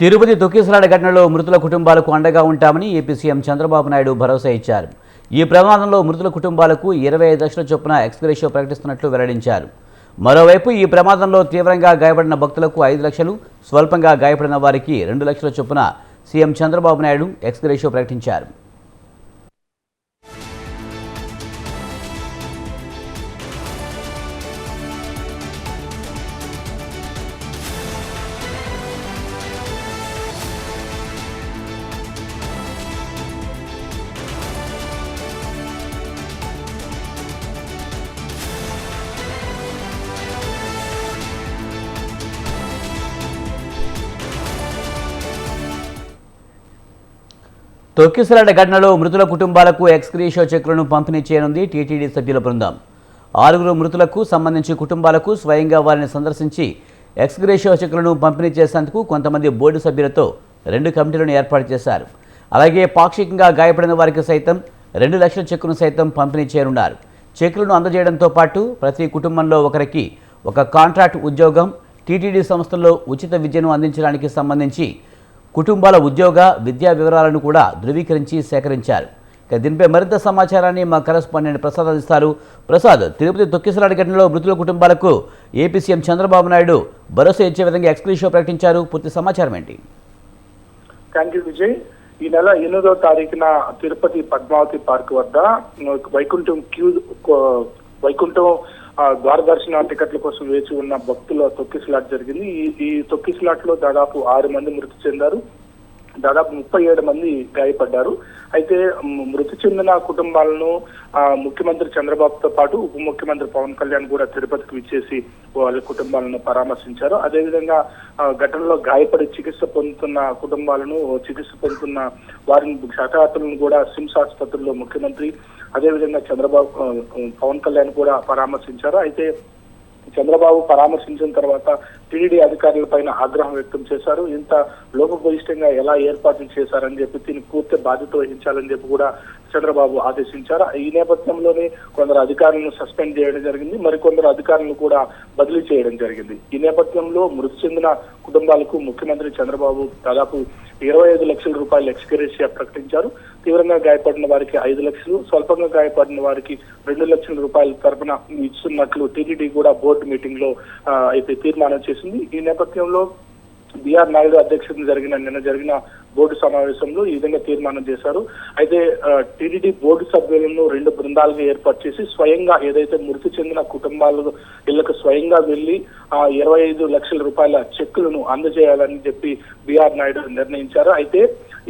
తిరుపతి తొక్కిసలాట ఘటనలో మృతుల కుటుంబాలకు అండగా ఉంటామని ఏపీ సీఎం చంద్రబాబు నాయుడు భరోసా ఇచ్చారు. ఈ ప్రమాదంలో మృతుల కుటుంబాలకు ఇరవై ఐదు లక్షల చొప్పున ఎక్స్గ్రేషియో ప్రకటిస్తున్నట్లు వెల్లడించారు. మరోవైపు ఈ ప్రమాదంలో తీవ్రంగా గాయపడిన భక్తులకు ఐదు లక్షలు స్వల్పంగా గాయపడిన వారికి రెండు లక్షల చొప్పున సీఎం చంద్రబాబు నాయుడు ఎక్స్గ్రేషియో ప్రకటించారు. తొక్కిసలాట ఘటనలో మృతుల కుటుంబాలకు ఎక్స్క్రీషో చెక్కులను పంపిణీ చేయనుంది టీటీడీ సభ్యుల బృందం. ఆరుగురు మృతులకు సంబంధించి కుటుంబాలకు స్వయంగా వారిని సందర్శించి ఎక్స్గ్రేషియో చెక్కులను పంపిణీ చేసేందుకు కొంతమంది బోర్డు సభ్యులతో రెండు కమిటీలను ఏర్పాటు చేశారు. అలాగే పాక్షికంగా గాయపడిన వారికి సైతం రెండు లక్షల చెక్కును సైతం పంపిణీ చేయనున్నారు. చెక్కులను అందజేయడంతో పాటు ప్రతి కుటుంబంలో ఒకరికి ఒక కాంట్రాక్ట్ ఉద్యోగం టీటీడీ సంస్థల్లో ఉచిత విద్యను అందించడానికి సంబంధించి కుటుంబాల ఉద్యోగ విద్యా వివరాలను కూడా ధృవీకరించి సేకరించారు. ఇక దీనిపై మరింత సమాచారాన్ని మా కరెస్పాండెంట్ ప్రసాద్ అందిస్తారు. ప్రసాద్ తిరుపతి తొక్కిసలాట ఘటనలో మృతుల కుటుంబాలకు ఏపీ సీఎం చంద్రబాబు నాయుడు భరోసా ఇచ్చే విధంగా ఎక్స్క్లూజివ్ ప్రకటించారు. పూర్తి సమాచారం ఏంటి? థ్యాంక్ యూ విజయ్ ఈ నెల ఎనిమిదో తారీఖున తిరుపతి పద్మావతి పార్క్ వద్ద వైకుంఠం క్యూ వైకుంఠం ఆ, ద్వారదర్శన టికెట్ల కోసం వేచి ఉన్న భక్తుల తొక్కిసలాట్ జరిగింది. ఈ ఈ తొక్కిసలాట్లో దాదాపు ఆరు మంది మృతి చెందారు. దాదాపు ముప్పై ఏడు మంది గాయపడ్డారు. అయితే మృతి చెందిన కుటుంబాలను ముఖ్యమంత్రి చంద్రబాబుతో పాటు ఉప ముఖ్యమంత్రి పవన్ కళ్యాణ్ కూడా తిరుపతికి విచ్చేసి వాళ్ళ కుటుంబాలను పరామర్శించారు. అదేవిధంగా ఘటనలో గాయపడి చికిత్స పొందుతున్న కుటుంబాలను చికిత్స పొందుతున్న వారిని క్షతగాతులను కూడా సిమ్స్ ఆసుపత్రిలో ముఖ్యమంత్రి అదేవిధంగా చంద్రబాబు పవన్ కళ్యాణ్ కూడా పరామర్శించారు. అయితే చంద్రబాబు పరామర్శించిన తర్వాత టీడీ అధికారుల పైన ఆగ్రహం వ్యక్తం చేశారు. ఇంత లోపభూయిష్టంగా ఎలా ఏర్పాట్లు చేశారని చెప్పి దీని పూర్తి బాధ్యత వహించాలని చెప్పి కూడా చంద్రబాబు ఆదేశించారు. ఈ నేపథ్యంలోనే కొందరు అధికారులను సస్పెండ్ చేయడం జరిగింది. మరికొందరు అధికారులను కూడా బదిలీ చేయడం జరిగింది. ఈ నేపథ్యంలో మృతి చెందిన కుటుంబాలకు ముఖ్యమంత్రి చంద్రబాబు దాదాపు ఇరవై ఐదు లక్షల రూపాయలు ఎక్స్గ్రేషియా ప్రకటించారు. తీవ్రంగా గాయపడిన వారికి ఐదు లక్షలు స్వల్పంగా గాయపడిన వారికి రెండు లక్షల రూపాయల తరపున ఇస్తున్నట్లు టీటీడీ కూడా బోర్డు మీటింగ్లో అయితే తీర్మానం చేసింది. ఈ నేపథ్యంలో బిఆర్ నాయుడు అధ్యక్షతన జరిగిన నిన్న జరిగిన బోర్డు సమావేశంలో ఈ విధంగా తీర్మానం చేశారు. అయితే టీడీడీ బోర్డు సభ్యులను రెండు బృందాలుగా ఏర్పాటు చేసి స్వయంగా ఏదైతే మృతి చెందిన కుటుంబాలు ఇళ్ళకు స్వయంగా వెళ్ళి ఆ ఇరవై ఐదు లక్షల రూపాయల చెక్కులను అందజేయాలని చెప్పి బిఆర్ నాయుడు నిర్ణయించారు. అయితే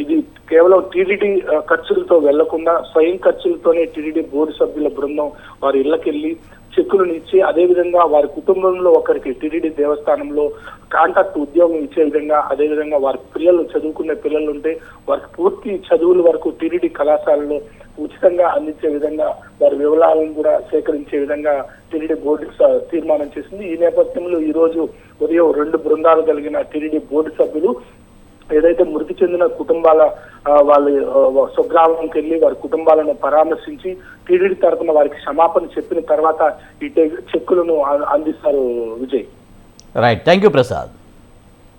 ఇది కేవలం టీడీడీ ఖర్చులతో వెళ్ళకుండా స్వయం ఖర్చులతోనే టీడీడీ బోర్డు సభ్యుల బృందం వారి ఇళ్ళకెళ్ళి చెక్కులను ఇచ్చి అదేవిధంగా వారి కుటుంబంలో ఒకరికి టీడీడీ దేవస్థానంలో కాంటాక్ట్ ఉద్యోగం ఇచ్చే విధంగా అదేవిధంగా వారి పిల్లలు చదువుకునే పిల్లలు ఉంటే వారికి పూర్తి చదువుల వరకు టీడీడీ కళాశాలలో ఉచితంగా అందించే విధంగా వారి వివరాలను కూడా సేకరించే విధంగా టీడీడీ బోర్డు తీర్మానం చేసింది. ఈ నేపథ్యంలో ఈ రోజు ఉదయం రెండు బృందాలు కలిగిన టీడీడీ బోర్డు సభ్యులు చెందిన కుటుంబాల వాళ్ళ స్వగ్రామంకి వెళ్ళి వారి కుటుంబాలను పరామర్శించి టీడీడీ తరఫున వారికి క్షమాపణ చెప్పిన తర్వాత ఈ చెక్కులను అందిస్తారు Vijay. Right thank you Prasad